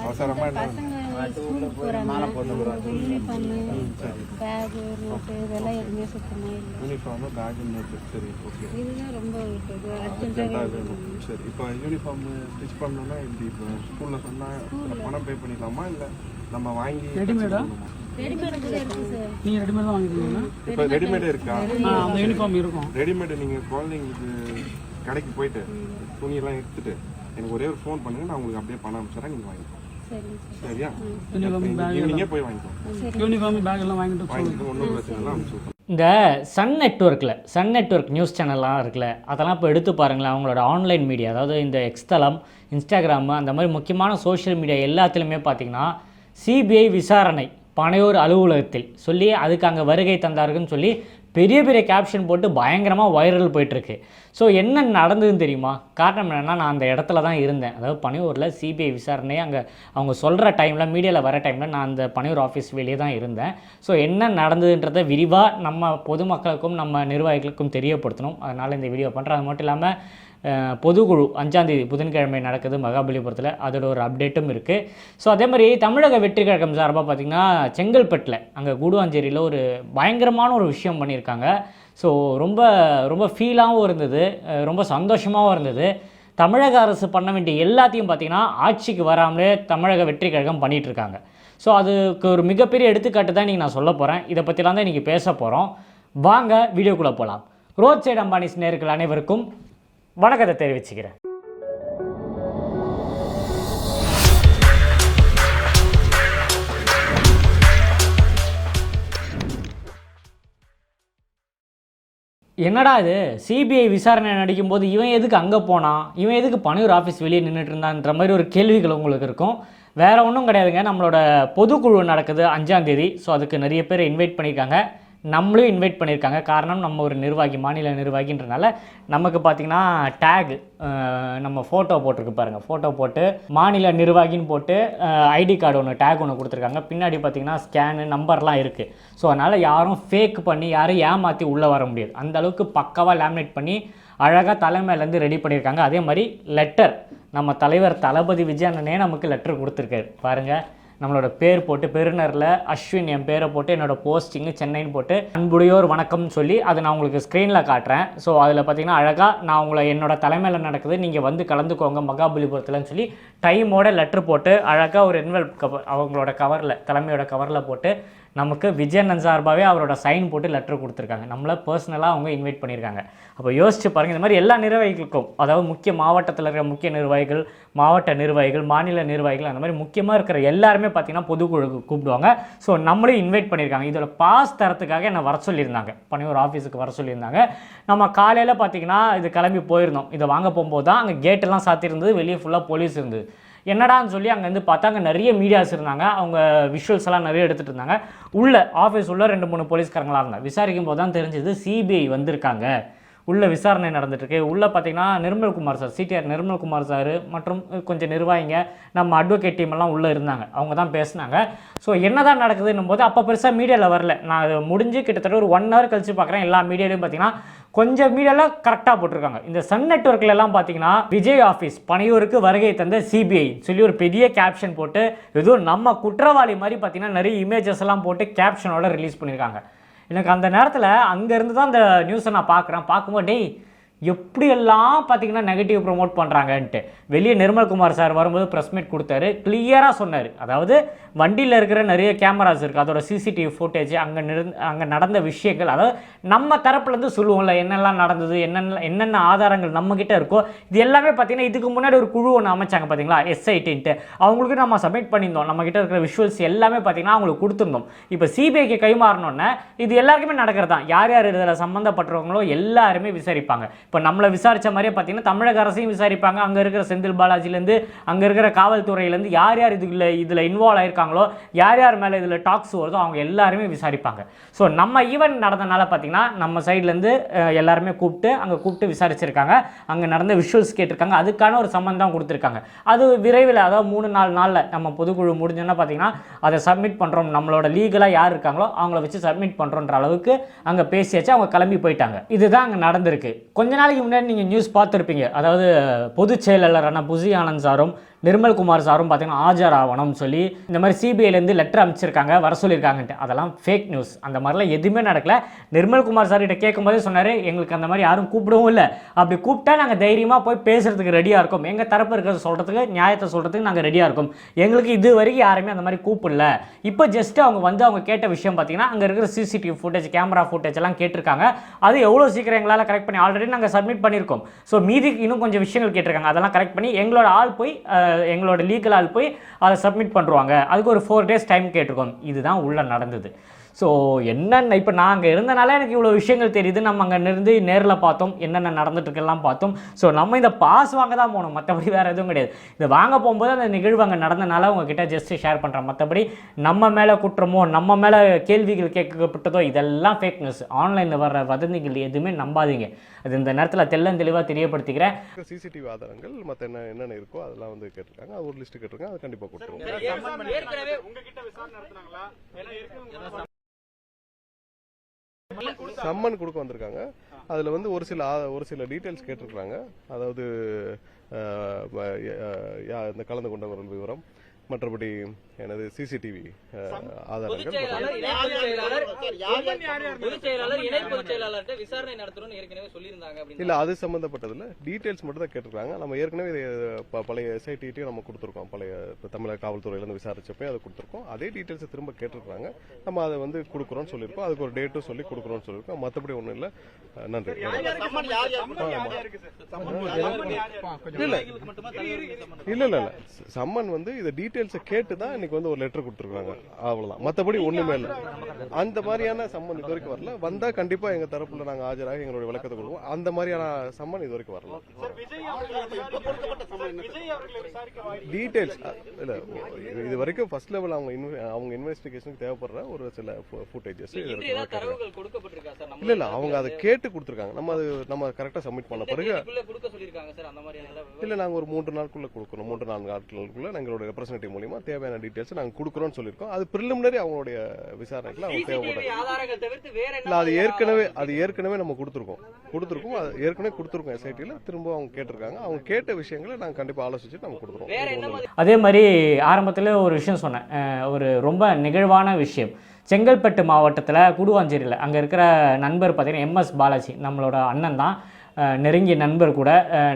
அவசரமா என்ன பசங்க ஸ்கூலுக்கு போகிறாங்க யூனிஃபார்மு பேகு நோட்டு இதெல்லாம் எதுவுமே சுத்தமாக இல்லை யூனிஃபார்மு பேக் சரி ஓகே ரொம்ப சரி இப்போ யூனிஃபார்ம் ஸ்டிச் பண்ணணும்னா எப்படி இப்போ ஸ்கூலில் சொன்னால் பணம் பே பண்ணிக்கலாமா இல்லை நம்ம வாங்கி ரெடிமேடா இருக்குது நீங்கள் ரெடிமேட் தான் வாங்கிருக்கீங்களா இப்போ ரெடிமேட் இருக்கா? அந்த யூனிஃபார்ம் இருக்கும் ரெடிமேடு நீங்கள் குழந்தைங்களுக்கு கடைக்கு போயிட்டு துணியெல்லாம் எடுத்துட்டு எனக்கு ஒரே ஒரு ஃபோன் பண்ணுங்க நான் உங்களுக்கு அப்படியே பணம் அனுப்பிச்சுறேன் நீங்கள் வாங்கிக்கோ சரியா? ஈவினிங்கே போய் வாங்கிக்கோ யூனிஃபார்ம் பேக் எல்லாம் வாங்கிட்டு வாங்கிட்டு ஒன்றும் பிரச்சனை இல்லை அனுப்பிச்சு. இந்த சன் நெட்வொர்க்கில் சன் நெட்வொர்க் நியூஸ் சேனல்லாம் இருக்குல்ல அதெல்லாம் இப்போ எடுத்து பாருங்களேன் அவங்களோட ஆன்லைன் மீடியா அதாவது இந்த எக்ஸ்தலம் இன்ஸ்டாகிராமு அந்த மாதிரி முக்கியமான சோஷியல் மீடியா எல்லாத்துலேயுமே பார்த்தீங்கன்னா சிபிஐ விசாரணை பனையூர் அலுவலகத்தில் சொல்லி அதுக்கு அங்கே வருகை தந்தாருன்னு சொல்லி பெரிய பெரிய கேப்ஷன் போட்டு பயங்கரமாக வைரல் போயிட்டுருக்கு. ஸோ என்ன நடந்ததுன்னு தெரியுமா? காரணம் என்னென்னா நான் அந்த இடத்துல தான் இருந்தேன். அதாவது பனையூரில் சிபிஐ விசாரணை அங்கே அவங்க சொல்கிற டைமில் மீடியாவில் வர டைமில் நான் அந்த பனையூர் ஆஃபீஸ் வெளியே தான் இருந்தேன். ஸோ என்ன நடந்ததுன்றதை விரிவாக நம்ம பொதுமக்களுக்கும் நம்ம நிர்வாகிகளுக்கும் தெரியப்படுத்தணும். அதனால் இந்த வீடியோ பண்ணுறேன் அது மட்டும் இல்லாமல் பொதுக்குழு அஞ்சாந்தேதி புதன்கிழமை நடக்குது மகாபலிபுரத்தில். அதோட ஒரு அப்டேட்டும் இருக்குது ஸோ அதே மாதிரி தமிழக வெற்றி கழகம் சார்பாக பார்த்திங்கன்னா செங்கல்பட்டில் அங்கே கூடுவாஞ்சேரியில் ஒரு பயங்கரமான ஒரு விஷயம் பண்ணியிருக்காங்க. ஸோ ரொம்ப ரொம்ப ஃபீலாகவும் இருந்தது. ரொம்ப சந்தோஷமாகவும் இருந்தது. தமிழக அரசு பண்ண வேண்டிய எல்லாத்தையும் பார்த்திங்கன்னா ஆட்சிக்கு வராமலே தமிழக வெற்றி கழகம் இருக்காங்க ஸோ அதுக்கு ஒரு மிகப்பெரிய எடுத்துக்காட்டு தான் இன்றைக்கி நான் சொல்ல போகிறேன் இதை பற்றிலாம் தான் இன்றைக்கி பேச போகிறோம் வாங்க வீடியோக்குள்ளே போகலாம் ரோட் சைடு அம்பானிஸ் நேர்கள் அனைவருக்கும் வணக்கத்தை தெரிவிச்சுக்கிறேன். என்னடா இது? சிபிஐ விசாரணை நடிக்கும் போது இவன் எதுக்கு அங்கே போனான்? இவன் எதுக்கு பனையூர் ஆஃபீஸ் வெளியே நின்றுட்டு இருந்தான்ற மாதிரி ஒரு கேள்விகள் உங்களுக்கு இருக்கும். வேறு ஒன்றும் கிடையாதுங்க. நம்மளோட பொதுக்குழு நடக்குது அஞ்சாந்தேதி ஸோ அதுக்கு நிறைய பேர் இன்வைட் பண்ணியிருக்காங்க. நம்மளும் இன்வைட் பண்ணியிருக்காங்க. காரணம் நம்ம ஒரு நிர்வாகி மாநில நிர்வாகின்றனால நமக்கு பார்த்திங்கன்னா டேக் நம்ம ஃபோட்டோ போட்டிருக்கு பாருங்கள் ஃபோட்டோ போட்டு மாநில நிர்வாகின்னு போட்டு ஐடி கார்டு ஒன்று டேக் ஒன்று கொடுத்துருக்காங்க. பின்னாடி பார்த்திங்கன்னா ஸ்கேனு நம்பர்லாம் இருக்குது ஸோ அதனால் யாரும் ஃபேக் பண்ணி யாரும் ஏமாற்றி உள்ளே வர முடியாது. அந்த அளவுக்கு பக்காவாக லேமினேட் பண்ணி அழகாக தலைமையிலேருந்து ரெடி பண்ணியிருக்காங்க. அதே மாதிரி லெட்டர் நம்ம தலைவர் தளபதி விஜயண்ணனே நமக்கு லெட்டர் கொடுத்துருக்காரு. பாருங்கள் நம்மளோட பேர் போட்டு பெருநரில் அஸ்வின் என் பேரை போட்டு என்னோட போஸ்டிங்கு சென்னைன்னு போட்டு அன்புடையோர் வணக்கம்னு சொல்லி அதை நான் உங்களுக்கு ஸ்க்ரீனில் காட்டுறேன். ஸோ அதில் பார்த்தீங்கன்னா அழகாக நான் உங்களை என்னோட தலைமையில் நடக்குது. நீங்கள் வந்து கலந்துக்கோங்க மகாபலிபுரத்துலன்னு சொல்லி டைமோட லெட்ரு போட்டு அழகாக ஒரு என்வெல்ப் கவர் அவங்களோட கவரில் தலைமையோட கவரில் போட்டு நமக்கு விஜயண்ணன் சார்பாகவே அவரோட சைன் போட்டு லெட்டர் கொடுத்துருக்காங்க. நம்மளை பர்சனலாக அவங்க இன்வைட் பண்ணியிருக்காங்க. அப்போ யோசிச்சு பாருங்கள் இந்த மாதிரி எல்லா நிர்வாகிகளுக்கும் அதாவது முக்கிய மாவட்டத்தில் இருக்கிற முக்கிய நிர்வாகிகள் மாவட்ட நிர்வாகிகள் மாநில நிர்வாகிகள் அந்த மாதிரி முக்கியமாக இருக்கிற எல்லாருமே பார்த்திங்கன்னா பொதுக்குழுக்கு கூப்பிடுவாங்க. ஸோ நம்மளையும் இன்வைட் பண்ணியிருக்காங்க. இதோட பாஸ் தரத்துக்காக என்னை வர சொல்லியிருந்தாங்க. பணியூர் ஆஃபீஸுக்கு வர சொல்லியிருந்தாங்க. நம்ம காலையில் பார்த்தீங்கன்னா இது கிளம்பி போயிருந்தோம். இதை வாங்க போகும்போது தான் அங்கே கேட்டெல்லாம் சாத்தியிருந்தது. வெளியே ஃபுல்லாக போலீஸ் இருந்தது. என்னடான்னு சொல்லி அங்கேருந்து பார்த்தா அங்கே நிறைய மீடியாஸ் இருந்தாங்க. அவங்க விஷுவல்ஸ் எல்லாம் நிறைய எடுத்துகிட்டு இருந்தாங்க. உள்ள ஆஃபீஸ் உள்ள ரெண்டு மூணு போலீஸ்காரங்களாக இருந்தாங்க. விசாரிக்கும் போது தான் தெரிஞ்சது சிபிஐ வந்திருக்காங்க. உள்ள விசாரணை நடந்துட்டு இருக்கு. உள்ள பார்த்தீங்கன்னா Nirmal Kumar sir CTR Nirmal Kumar sir மற்றும் கொஞ்சம் நிர்வாகிங்க நம்ம அட்வொகேட் டீம் எல்லாம் உள்ளே இருந்தாங்க. அவங்க தான் பேசுனாங்க. ஸோ என்னதான் நடக்குதுன்னும் போது அப்போ பெருசாக மீடியாவில் வரல. நான் அது முடிஞ்சு கிட்டத்தட்ட ஒரு ஒன் ஹவர் கழிச்சு பார்க்குறேன். எல்லா மீடியாலையும் பார்த்தீங்கன்னா கொஞ்சம் மீடியாவில் கரெக்டாக போட்டிருக்காங்க. இந்த சன் நெட்ஒர்க்கில் எல்லாம் பார்த்தீங்கன்னா விஜய் ஆஃபீஸ் பனையூருக்கு வருகை தந்த சிபிஐ சொல்லி ஒரு பெரிய கேப்ஷன் போட்டு ஏதோ நம்ம குற்றவாளி மாதிரி பார்த்தீங்கன்னா நிறைய இமேஜஸ் எல்லாம் போட்டு கேப்ஷனோட ரிலீஸ் பண்ணியிருக்காங்க எனக்கு அந்த நேரத்தில் அங்கேருந்து தான் அந்த நியூஸை நான் பார்க்குறேன் பார்க்கும்போது டேய் எப்படியெல்லாம் பார்த்தீங்கன்னா நெகட்டிவ் ப்ரோமோட் பண்ணுறாங்கன்ட்டு வெளியே நிர்மல்குமார் சார் வரும்போது ப்ரெஸ் மீட் கொடுத்தாரு. கிளியராக சொன்னார். அதாவது வண்டியில் இருக்கிற நிறைய கேமராஸ் இருக்குது அதோட சிசிடிவி ஃபுட்டேஜ் அங்கே நிறந்து அங்கே நடந்த விஷயங்கள். அதாவது நம்ம தரப்புலேருந்து சொல்லுவோம்ல என்னெல்லாம் நடந்தது என்னென்ன என்னென்ன ஆதாரங்கள் நம்மக்கிட்ட இருக்கோ இது எல்லாமே பார்த்தீங்கன்னா இதுக்கு முன்னாடி ஒரு குழு ஒன்று அமைச்சாங்க பார்த்தீங்களா? எஸ்ஐடின்ட்டு அவங்களுக்கு நம்ம சப்மிட் பண்ணியிருந்தோம். நம்மக்கிட்ட இருக்கிற விஷுவல்ஸ் எல்லாமே பார்த்தீங்கன்னா அவங்களுக்கு கொடுத்துருந்தோம். இப்போ சிபிஐக்கு கைமாறணுன்னே இது எல்லாருக்குமே நடக்கிறது தான் யார் யார் இதில் சம்மந்தப்பட்டவங்களோ எல்லாருமே விசாரிப்பாங்க. இப்போ நம்மளை விசாரித்த மாதிரியே பார்த்தீங்கன்னா தமிழக அரசையும் விசாரிப்பாங்க. அங்கே இருக்கிற செந்தில் பாலாஜிலேருந்து அங்கே இருக்கிற காவல்துறையிலேருந்து யார் யார் இதுல இதில் இன்வால்வ் ஆயிருக்காங்களோ யார் யார் மேலே இதில் டாக்ஸ் வருதோ அவங்க எல்லாருமே விசாரிப்பாங்க. ஸோ நம்ம ஈவெண்ட் நடந்தனால பார்த்தீங்கன்னா நம்ம சைட்லேருந்து எல்லாருமே கூப்பிட்டு அங்கே கூப்பிட்டு விசாரிச்சிருக்காங்க. அங்கே நடந்த விஷுவல்ஸ் கேட்டிருக்காங்க. அதுக்கான ஒரு சம்மந்தம் கொடுத்துருக்காங்க. அது விரைவில் அதாவது மூணு நாலு நாளில் நம்ம பொதுக்குழு முடிஞ்சோன்னா பார்த்தீங்கன்னா அதை சப்மிட் பண்ணுறோம் நம்மளோட லீகலாக யார் இருக்காங்களோ அவங்கள வச்சு சப்மிட் பண்ணுறோன்ற அளவுக்கு அங்கே பேசியாச்சு. அவங்க கிளம்பி போயிட்டாங்க. இதுதான் அங்கே நடந்திருக்கு. கொஞ்ச நாளைக்கு முன்னாடி நீங்கள் நியூஸ் பார்த்துருப்பீங்க. அதாவது பொதுச் செயலாளரான புசி ஆனந்த் சாரும் நிர்மல் குமார் சாரும் பார்த்தீங்கன்னா ஆஜர் ஆகணும்னு சொல்லி இந்த மாதிரி சிபிஐலேருந்து லெட்டர் அமைச்சிருக்காங்க வர சொல்லியிருக்காங்கன்ட்டு. அதெல்லாம் ஃபேக் நியூஸ் அந்த மாதிரிலாம் எதுவுமே நடக்கல. நிர்மல்குமார் சார் கிட்ட கேட்கும்போதே சொன்னார் எங்களுக்கு அந்த மாதிரி யாரும் கூப்பிடவும் இல்லை. அப்படி கூப்பிட்டா நாங்கள் தைரியமாக போய் பேசுகிறதுக்கு ரெடியாக இருக்கோம். எங்கள் தரப்பு இருக்கிறத சொல்கிறதுக்கு நியாயத்தை சொல்கிறதுக்கு நாங்கள் ரெடியாக இருக்கோம். எங்களுக்கு இது வரைக்கும் யாருமே அந்த மாதிரி கூப்பிடல. இப்போ ஜஸ்ட் அவங்க வந்து அவங்க கேட்ட விஷயம் பார்த்தீங்கன்னா அங்கே இருக்கிற சிசிடிவி ஃபுட்டேஜ் கேமரா ஃபுட்டேஜ் எல்லாம் கேட்டிருக்காங்க. அது எவ்வளோ சீக்கிரம் எங்களால் கரெக்ட் பண்ணி ஆல்ரெடி நாங்கள் சப்மிட் பண்ணியிருக்கோம். ஸோ மீதி இன்னும் கொஞ்சம் விஷயங்கள் கேட்டிருக்காங்க. அதெல்லாம் கரெக்ட் பண்ணி எங்களோட ஆள் போய் எங்களோட லீகல் ஆள் போய் அதை சப்மிட் பண்ணுவாங்க அதுக்கு ஒரு ஃபோர் டேஸ் டைம் கேட்டிருக்கோம். இதுதான் உள்ள நடந்தது. ஸோ என்னென்ன இப்போ நான் அங்கே இருந்தனால எனக்கு இவ்வளோ விஷயங்கள் தெரியுது. நம்ம அங்கே இருந்து நேரில் பார்த்தோம். என்னென்ன நடந்துட்டு இருக்குலாம் பார்த்தோம். ஸோ நம்ம இந்த பாஸ் வாங்க தான் போனோம் மற்றபடி வேறு எதுவும் கிடையாது. இது வாங்க போகும்போது அந்த நிகழ்வு அங்கே நடந்தனால உங்ககிட்ட ஜஸ்ட் ஷேர் பண்ணுறேன் மற்றபடி நம்ம மேலே குற்றமோ நம்ம மேலே கேள்விகள் கேட்கப்பட்டதோ இதெல்லாம் ஃபேக் நியூஸ் ஆன்லைனில் வர்ற வதந்திகள் எதுவுமே நம்பாதீங்க. அது இந்த நேரத்தில் தெள்ளந்தெளிவாக தெரியப்படுத்திக்கிறேன். சிசிடிவி ஆதாரங்கள் மற்ற என்ன என்னென்ன இருக்கோ அதெல்லாம் வந்து கேட்டிருக்காங்க. அது ஒரு லிஸ்ட் கேட்டிருக்காங்க. அது கண்டிப்பாக கொடுத்துருவோம். சம்மன் கொடுக்க வந்திருக்காங்க. அதில் வந்து ஒரு சில ஒரு சில டீட்டெயில்ஸ் கேட்டிருக்காங்க அதாவது இந்த கலந்து கொண்டவர்கள் விவரம். மற்றபடி எனது சிசிடிவி ஆதாரங்கள் இல்ல அது சம்பந்தப்பட்டதுல டீடைல்ஸ் மட்டும் தான் கேட்டிருக்காங்க. நம்ம ஏற்கனவே இது ப- பழைய எஸ்ஐடிட்டையும் நம்ம கொடுத்துருக்கோம். பழைய தமிழக காவல்துறையில இருந்து விசாரிச்சப்போ அதை கொடுத்துருக்கோம். அதே டீடைல்ஸ் திரும்ப கேட்டிருக்காங்க நம்ம அதை வந்து கொடுக்குறோம்னு சொல்லியிருக்கோம். அதுக்கு ஒரு டேட்டும் சொல்லி கொடுக்குறோம்னு சொல்லியிருக்கோம். மற்றபடி ஒன்றும் இல்லை. நன்றி. இல்ல இல்ல. இல்ல இல்ல சம்மன் வந்து இந்த டீடைல்ஸை கேட்டு தான் இன்னைக்கு வந்து ஒரு லெட்டர் கொடுத்துருக்காங்க. அவ்வளவுதான். மத்தபடி ஒண்ணுமே இல்ல. அந்த மாதிரியான சம்மன் இது வரைக்கும் வரல. வந்தா கண்டிப்பா எங்க தரப்புல நாங்க ஆஜராகி எங்களுடைய விளக்கத்தை கொடுப்போம். அந்த மாதிரியான சம்மன் இது வரைக்கும் வரல. டீடைல்ஸ் இல்ல. இது வரைக்கும் ஃபர்ஸ்ட் லெவல் அவங்க அவங்க இன்வெஸ்டிகேஷனுக்கு தேவைப்படுற ஒரு சில ஃபுட்டேஜஸ் இல்ல இல்ல அவங்க அதை கேட்டு கொடுத்துருக்காங்க. நம்ம அது நம்ம கரெக்டா சப்மிட் பண்ண பிறகு அந்த இல்ல நாங்க ஒரு மூன்று நாட்குள்ள கொடுக்கணும். மூன்று நான்கு நாட்களுக்குள்ள எங்களோட ரெப்ரஸன்டேட்டிவ் மூலியமா தேவையான டீடைல்ஸ் நாங்க கொடுக்குறோம்னு சொல்லியிருக்கோம். அது பிரிலிமினரி அவங்களுடைய விசாரணைக்குள்ள அவங்க தேவைப்படும் இல்ல அது ஏற்கனவே அது ஏற்கனவே நம்ம கொடுத்துருக்கோம். கொடுத்துருக்கோம். அது ஏற்கனவே கொடுத்துருக்கோம் எஸ்ஐடியில் திரும்ப அவங்க கேட்டிருக்காங்க. அவங்க கேட்ட விஷயங்களை நாங்க கண்டிப்பா ஆலோசிச்சு நம்ம கொடுத்துருவோம். அதே மாதிரி ஆரம்பத்தில் ஒரு விஷயம் சொன்னேன். ஒரு ரொம்ப நெகிழ்வான விஷயம். செங்கல்பட்டு மாவட்டத்தில் குடுவாஞ்சேரியில் அங்கே இருக்கிற நண்பர் பார்த்தீங்கன்னா எம்எஸ் பாலாஜி நம்மளோட அண்ணன் தான். நெருங்கிய நண்பர் கூட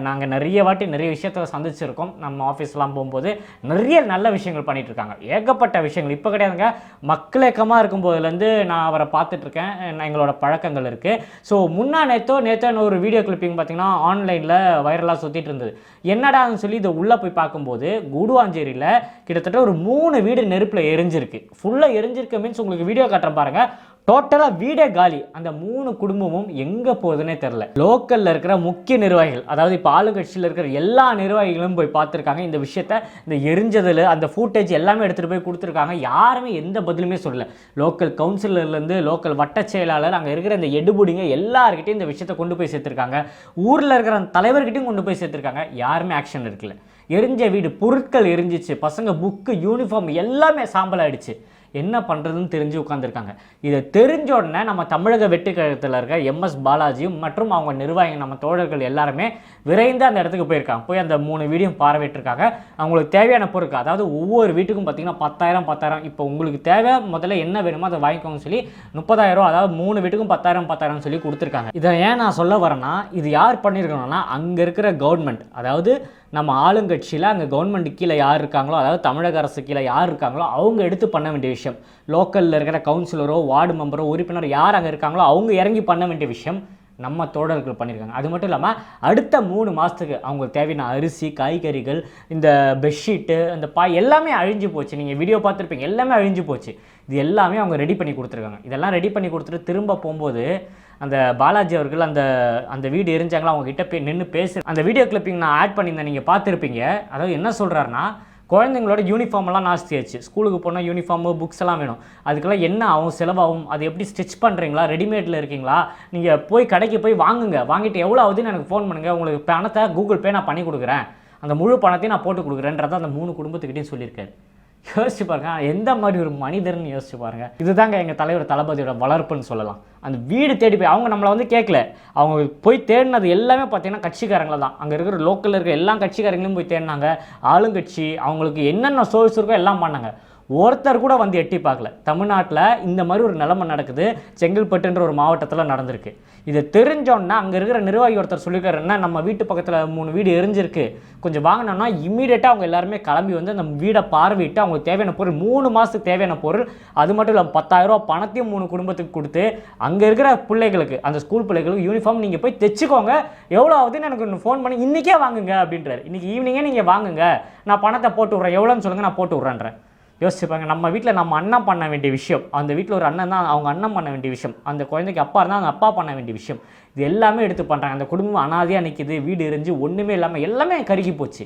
நாங்கள் நிறைய வாட்டி நிறைய விஷயத்தில் சந்திச்சிருக்கோம். நம்ம ஆஃபீஸ்லாம் போகும்போது நிறைய நல்ல விஷயங்கள் பண்ணிகிட்ருக்காங்க இருக்காங்க ஏகப்பட்ட விஷயங்கள். இப்போ கிடையாதுங்க. மக்களேக்கமாக இருக்கும்போதுலேருந்து நான் அவரை பார்த்துட்ருக்கேன். எங்களோட பழக்கங்கள் இருக்குது ஸோ முன்னா நேத்தோ நேத்தோ ஒரு வீடியோ கிளிப்பிங் பார்த்திங்கன்னா ஆன்லைனில் வைரலாக சுற்றிட்டு இருந்தது என்னடான்னு சொல்லி இதை உள்ளே போய் பார்க்கும்போது குடுவாஞ்சேரியில் கிட்டத்தட்ட ஒரு மூணு வீடு நெருப்பில் எரிஞ்சிருக்கு. ஃபுல்லாக எரிஞ்சிருக்கு மீன்ஸ் உங்களுக்கு வீடியோ காட்டுறேன் பாருங்கள் டோட்டலாக வீடே காலி. அந்த மூணு குடும்பமும் எங்கே போகுதுன்னே தெரில லோக்கலில் இருக்கிற முக்கிய நிர்வாகிகள் அதாவது இப்போ ஆளுங்கட்சியில் இருக்கிற எல்லா நிர்வாகிகளும் போய் பார்த்துருக்காங்க. இந்த விஷயத்த இந்த எரிஞ்சதில் அந்த ஃபூட்டேஜ் எல்லாமே எடுத்துகிட்டு போய் கொடுத்துருக்காங்க. யாருமே எந்த பதிலுமே சொல்லலை. லோக்கல் கவுன்சிலர்லேருந்து லோக்கல் வட்ட செயலாளர் அங்கே இருக்கிற இந்த எடுபுடிங்க எல்லாருக்கிட்டையும் இந்த விஷயத்தை கொண்டு போய் சேர்த்துருக்காங்க. ஊரில் இருக்கிற அந்த தலைவர்கிட்டையும் கொண்டு போய் சேர்த்துருக்காங்க. யாருமே ஆக்ஷன் எடுக்கல. எரிஞ்ச வீடு பொருட்கள் எரிஞ்சிச்சு பசங்க புக்கு யூனிஃபார்ம் எல்லாமே சாம்பல் ஆயிடுச்சு. என்ன பண்ணுறதுன்னு தெரிஞ்சு உட்காந்துருக்காங்க இதை தெரிஞ்ச உடனே நம்ம தமிழக வெற்றி கழகத்தில் இருக்க எம்எஸ் பாலாஜியும் மற்றும் அவங்க நிர்வாகிகள் நம்ம தோழர்கள் எல்லாருமே விரைந்து அந்த இடத்துக்கு போயிருக்காங்க. போய் அந்த மூணு வீடியோ பார்வையிட்டிருக்காங்க. அவங்களுக்கு தேவையான பொருட்கள் அதாவது ஒவ்வொரு வீட்டுக்கும் பார்த்தீங்கன்னா பத்தாயிரம் பத்தாயிரம். இப்போ உங்களுக்கு தேவை முதல்ல என்ன வேணுமோ அதை வாங்கிக்கோங்கன்னு சொல்லி முப்பதாயிரம் அதாவது மூணு வீட்டுக்கும் பத்தாயிரம் பத்தாயிரம் சொல்லி கொடுத்துருக்காங்க. இதை ஏன் நான் சொல்ல வரேன்னா இது யார் பண்ணியிருக்கணும்னா அங்கே இருக்கிற கவர்மெண்ட் அதாவது நம்ம ஆளுங்கட்சியில் அங்கே கவர்மெண்ட் கீழே யார் இருக்காங்களோ அதாவது தமிழக அரசு கீழே யார் இருக்காங்களோ அவங்க எடுத்து பண்ண வேண்டிய விஷயம். லோக்கலில் இருக்கிற கவுன்சிலரோ வார்டு மெம்பரோ உறுப்பினர் யார் அங்கே இருக்காங்களோ அவங்க இறங்கி பண்ண வேண்டிய விஷயம் நம்ம தோழர்கள் பண்ணியிருக்காங்க அது மட்டும் இல்லாமல் அடுத்த மூணு மாதத்துக்கு அவங்களுக்கு தேவையான அரிசி காய்கறிகள் இந்த பெட்ஷீட்டு அந்த பாய் எல்லாமே அழிஞ்சு போச்சு. நீங்கள் வீடியோ பார்த்துருப்பீங்க எல்லாமே அழிஞ்சு போச்சு. இது எல்லாமே அவங்க ரெடி பண்ணி கொடுத்துருக்காங்க. இதெல்லாம் ரெடி பண்ணி கொடுத்துட்டு திரும்ப போகும்போது அந்த பாலாஜி அவர்கள் அந்த அந்த வீடு எரிஞ்சாங்களா அவங்ககிட்ட போய் நின்று பேசு அந்த வீடியோ கிளிப்பிங் நான் ஆட் பண்ணியிருந்தேன் நீங்கள் பார்த்துருப்பீங்க. அதாவது என்ன சொல்கிறாருன்னா குழந்தைங்களோட யூனிஃபார்ம்லாம் நாஸ்தியாச்சு ஸ்கூலுக்கு போனால் யூனிஃபார்மு புக்ஸ் எல்லாம் வேணும். அதுக்கெல்லாம் என்ன ஆகும் செலவாகும் அது எப்படி ஸ்டிச் பண்ணுறீங்களா ரெடிமேடில் இருக்கீங்களா? நீங்கள் போய் கடைக்கு போய் வாங்குங்க. வாங்கிட்டு எவ்வளோ ஆகுதுன்னு எனக்கு ஃபோன் பண்ணுங்கள் உங்களுக்கு பணத்தை கூகுள் பே நான் பண்ணி கொடுக்குறேன். அந்த முழு பணத்தையும் நான் போட்டு கொடுக்குறேன்றதை அந்த மூணு குடும்பத்துக்கிட்டையும் சொல்லியிருக்காரு. யோசிச்சு பாருங்க. எந்த மாதிரி ஒரு மனிதர்னு யோசிச்சு பாருங்க. இதுதாங்க எங்கள் தலைவர் தளபதியோட வளர்ப்புன்னு சொல்லலாம். அந்த வீடு தேடி போய் அவங்க நம்மளை வந்து கேட்கல அவங்க போய் தேடினது எல்லாமே பார்த்தீங்கன்னா கட்சிக்காரங்கள தான். அங்கே இருக்கிற லோக்கலில் இருக்கிற எல்லா கட்சிக்காரங்களையும் போய் தேடினாங்க. ஆளுங்கட்சி அவங்களுக்கு என்னென்ன சோர்ஸ் இருக்கோ எல்லாம் பண்ணாங்க. ஒருத்தர் கூட வந்து எட்டி பார்க்கல. தமிழ்நாட்டில் இந்த மாதிரி ஒரு நிலைமை நடக்குது. செங்கல்பட்டுன்ற ஒரு மாவட்டத்தில் நடந்திருக்கு. இதை தெரிஞ்சோன்னா அங்கே இருக்கிற நிர்வாகி ஒருத்தர் சொல்லியிருக்காரு என்ன நம்ம வீட்டு பக்கத்தில் மூணு வீடு எரிஞ்சிருக்கு. கொஞ்சம் வாங்கினோம்னா இம்மீடியட்டாக அவங்க எல்லாருமே கிளம்பி வந்து அந்த வீடை பார்வையிட்டு அவங்களுக்கு தேவையான பொருள் மூணு மாதத்துக்கு தேவையான பொருள் அது மட்டும் இல்லாமல் பத்தாயிரரூபா பணத்தையும் மூணு குடும்பத்துக்கு கொடுத்து அங்கே இருக்கிற பிள்ளைகளுக்கு அந்த ஸ்கூல் பிள்ளைகளுக்கு யூனிஃபார்ம் நீங்கள் போய் தைச்சிக்கோங்க. எவ்வளோ ஆகுதுன்னு எனக்கு ஃபோன் பண்ணி இன்றைக்கே வாங்குங்க அப்படின்றாரு. இன்றைக்கி ஈவினிங்கே நீங்கள் வாங்குங்க. நான் பணத்தை போட்டு விட்றேன். எவ்வளோன்னு சொல்லுங்கள் நான் போட்டு விட்றேன்றேன் யோசிச்சுப்பாங்க நம்ம வீட்டில் நம்ம அண்ணன் பண்ண வேண்டிய விஷயம் அந்த வீட்டில் ஒரு அண்ணன் தான் அவங்க அண்ணன் பண்ண வேண்டிய விஷயம் அந்த குழந்தைக்கு அப்பா இருந்தால் அந்த அப்பா பண்ண வேண்டிய விஷயம் இது எல்லாமே எடுத்து பண்ணுறாங்க அந்த குடும்பம் அனாதையாக நிற்கிது வீடு எரிஞ்சு ஒன்றுமே இல்லாமல் எல்லாமே கருகி போச்சு.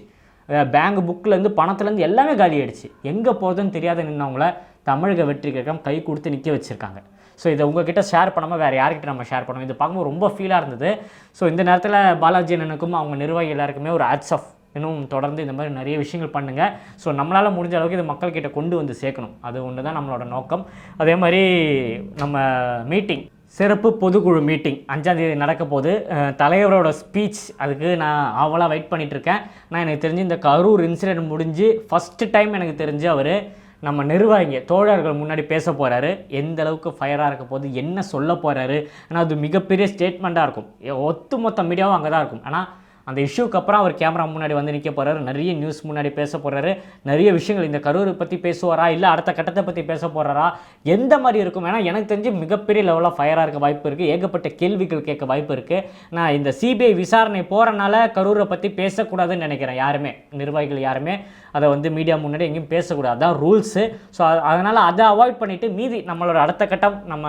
பேங்க் புக்கிலேருந்து பணத்துலேருந்து எல்லாமே காலி ஆயிடுச்சு. எங்கே போகுதுன்னு தெரியாத நின்றவங்கள தமிழக வெற்றி கழகம் கை கொடுத்து நிற்க வச்சுருக்காங்க. ஸோ இதை உங்ககிட்ட ஷேர் பண்ணாமல் வேறு யார்கிட்ட நம்ம ஷேர் பண்ணோம் இது பார்க்கும்போது ரொம்ப ஃபீலாக இருந்தது. ஸோ இந்த நேரத்தில் பாலாஜி அண்ணனுக்கும் அவங்க நிர்வாகி எல்லாருக்குமே ஒரு ஆட்ஸ் ஆஃப் இன்னும் தொடர்ந்து இந்த மாதிரி நிறைய விஷயங்கள் பண்ணுங்கள் ஸோ நம்மளால் முடிஞ்ச அளவுக்கு இது மக்கள்கிட்ட கொண்டு வந்து சேர்க்கணும். அது ஒன்று தான் நம்மளோட நோக்கம். அதே மாதிரி நம்ம மீட்டிங் சிறப்பு பொதுக்குழு மீட்டிங் அஞ்சாந்தேதி நடக்க போது தலைவரோட ஸ்பீச் அதுக்கு நான் ஆவலாக வெயிட் பண்ணிகிட்ருக்கேன் நான் எனக்கு தெரிஞ்சு இந்த கரூர் இன்சிடென்ட் முடிஞ்சு ஃபஸ்ட்டு டைம் எனக்கு தெரிஞ்சு அவர் நம்ம நிர்வாகிங்க தோழர்கள் முன்னாடி பேச போகிறாரு எந்த அளவுக்கு ஃபயராக இருக்க போது என்ன சொல்ல போகிறாரு ஆனால் அது மிகப்பெரிய ஸ்டேட்மெண்ட்டாக இருக்கும். ஒத்து மொத்த மீடியாவும் அங்கே தான் இருக்கும். ஆனால் அந்த இஷ்யூக்கு அப்புறம் அவர் கேமரா முன்னாடி வந்து நிற்க போகிறாரு நிறைய நியூஸ் முன்னாடி பேச போகிறாரு நிறைய விஷயங்கள் இந்த கரூரை பற்றி பேசுவாரா? இல்லை அடுத்த கட்டத்தை பற்றி பேச போகிறாரா எந்த மாதிரி இருக்கும்? ஏன்னா எனக்கு தெரிஞ்சு மிகப்பெரிய லெவலில் ஃபயராக இருக்க வாய்ப்பு இருக்குது ஏகப்பட்ட கேள்விகள் கேட்க வாய்ப்பு இருக்குது நான் இந்த சிபிஐ விசாரணை போகிறனால கரூரை பற்றி பேசக்கூடாதுன்னு நினைக்கிறேன் யாருமே. நிர்வாகிகள் யாருமே. அதை வந்து மீடியா முன்னாடி எங்கேயும் பேசக்கூடாது. அதான் ரூல்ஸு ஸோ அதனால் அதை அவாய்ட் பண்ணிவிட்டு மீதி நம்மளோட அடுத்த கட்டம் நம்ம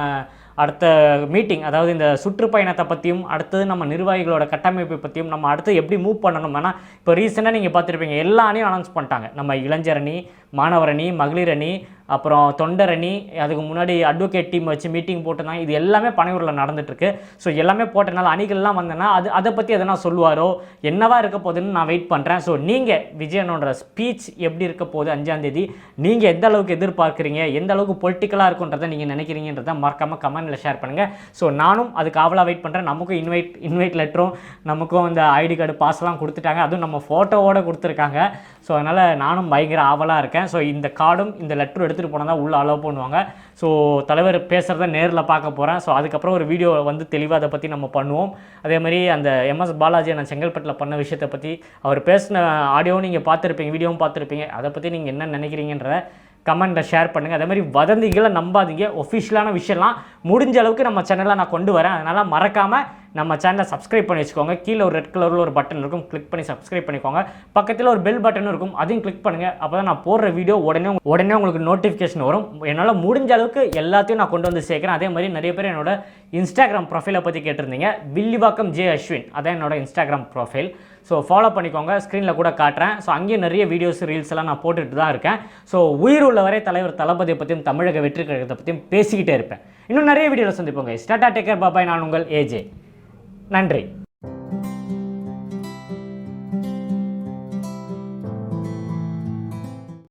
அடுத்த மீட்டிங் அதாவது இந்த சுற்றுப்பயணத்தை பற்றியும் அடுத்தது நம்ம நிர்வாகிகளோட கட்டமைப்பை பற்றியும் நம்ம அடுத்து எப்படி மூவ் பண்ணணும்? ஏன்னா இப்போ ரீசெண்டாக நீங்கள் பார்த்துருப்பீங்க எல்லா அணியும் அனௌன்ஸ் பண்ணிட்டாங்க. நம்ம இளைஞர் அணி மாணவர் அணி மகளிர் அணி அப்புறம் தொண்டரணி அதுக்கு முன்னாடி அட்வொகேட் டீம் வச்சு மீட்டிங் போட்டிருந்தாங்க இது எல்லாமே பனையூரில் நடந்துட்டுருக்கு. ஸோ எல்லாமே போட்டனால அணிகள்லாம் வந்தேன்னா அது அதை பற்றி எதனா சொல்லுவாரோ என்னவா இருக்க போகுதுன்னு நான் வெயிட் பண்ணுறேன் ஸோ நீங்கள் விஜயனோட ஸ்பீச் எப்படி இருக்க போகுது அஞ்சாந்தேதி நீங்கள் எந்த அளவுக்கு எதிர்பார்க்குறீங்க எந்த அளவுக்கு பொலிட்டிக்கலாக இருக்குன்றதை நீங்கள் நினைக்கிறீங்கன்றதை மறக்காமல் கமெண்ட்டில் ஷேர் பண்ணுங்கள் ஸோ நானும் அதுக்கு ஆவலாக வெயிட் பண்ணுறேன் நமக்கும் இன்வைட் இன்வைட் லெட்டரும் நமக்கும் அந்த ஐடி கார்டு பாஸ்லாம் கொடுத்துட்டாங்க. அதுவும் நம்ம ஃபோட்டோவோடு கொடுத்துருக்காங்க. ஸோ அதனால் நானும் பயங்கர ஆவலாக இருக்கேன். ஸோ இந்த கார்டும் இந்த லெட்டரும் எடுத்துகிட்டு போனால் தான் உள்ளே அலோவ் பண்ணுவாங்க. ஸோ தலைவர் பேசுகிறத நேரில் பார்க்க போகிறேன் ஸோ அதுக்கப்புறம் ஒரு வீடியோ வந்து தெளிவாக அதை பற்றி நம்ம பண்ணுவோம். அதே மாதிரி அந்த எம்எஸ் பாலாஜி நான் செங்கல்பட்டில் பண்ண விஷயத்தை பற்றி அவர் பேசின ஆடியோவும் நீங்கள் பார்த்துருப்பீங்க வீடியோவும் பார்த்துருப்பீங்க. அதை பற்றி நீங்கள் என்ன நினைக்கிறீங்கன்றத கமெண்ட்டில் ஷேர் பண்ணுங்கள் அதே மாதிரி வதந்திகளை நம்பாதீங்க. ஒஃபிஷியலான விஷயம்லாம் முடிஞ்ச அளவுக்கு நம்ம சேனலில் நான் கொண்டு வரேன். அதனால் மறக்காமல் நம்ம சேனலை சப்ஸ்கிரைப் பண்ணி வச்சுக்கோங்க. கீழே ஒரு ரெட் கலரில் ஒரு பட்டன் இருக்கும். கிளிக் பண்ணி சப்ஸ்கிரைப் பண்ணிக்கோங்க. பக்கத்தில் ஒரு பெல் பட்டனும் இருக்கும். அதையும் கிளிக் பண்ணுங்கள் அப்போ தான் நான் போடுற வீடியோ உடனே உடனே உங்களுக்கு நோட்டிஃபிகேஷன் வரும். என்னால் முடிஞ்ச அளவுக்கு எல்லாத்தையும் நான் கொண்டு வந்து சேர்க்குறேன். அதே மாதிரி நிறைய பேர் என்னோட இன்ஸ்டாகிராம் ப்ரொஃபைலை பற்றி கேட்டிருந்தீங்க. வில்லிவாக்கம் ஜே அஸ்வின். அதான் என்னோட இன்ஸ்டாகிராம் ப்ரொஃபைல் ஸோ ஃபாலோ பண்ணிக்கோங்க. ஸ்க்ரீனில் கூட காட்டுறேன். ஸோ அங்கேயும் நிறைய வீடியோஸ் ரீல்ஸ் எல்லாம் நான் போட்டுட்டு தான் இருக்கேன். ஸோ உயிர் உள்ளவரை தலைவர் தளபதியை பற்றியும் தமிழக வெற்றி கழகத்தை பற்றியும் பேசிக்கிட்டே இருப்பேன். இன்னும் நிறைய வீடியோவில் சந்திப்போங்க ஸ்டாட்டா டேக்கர் பாபாய் நான் உங்கள் ஏஜே நன்றி.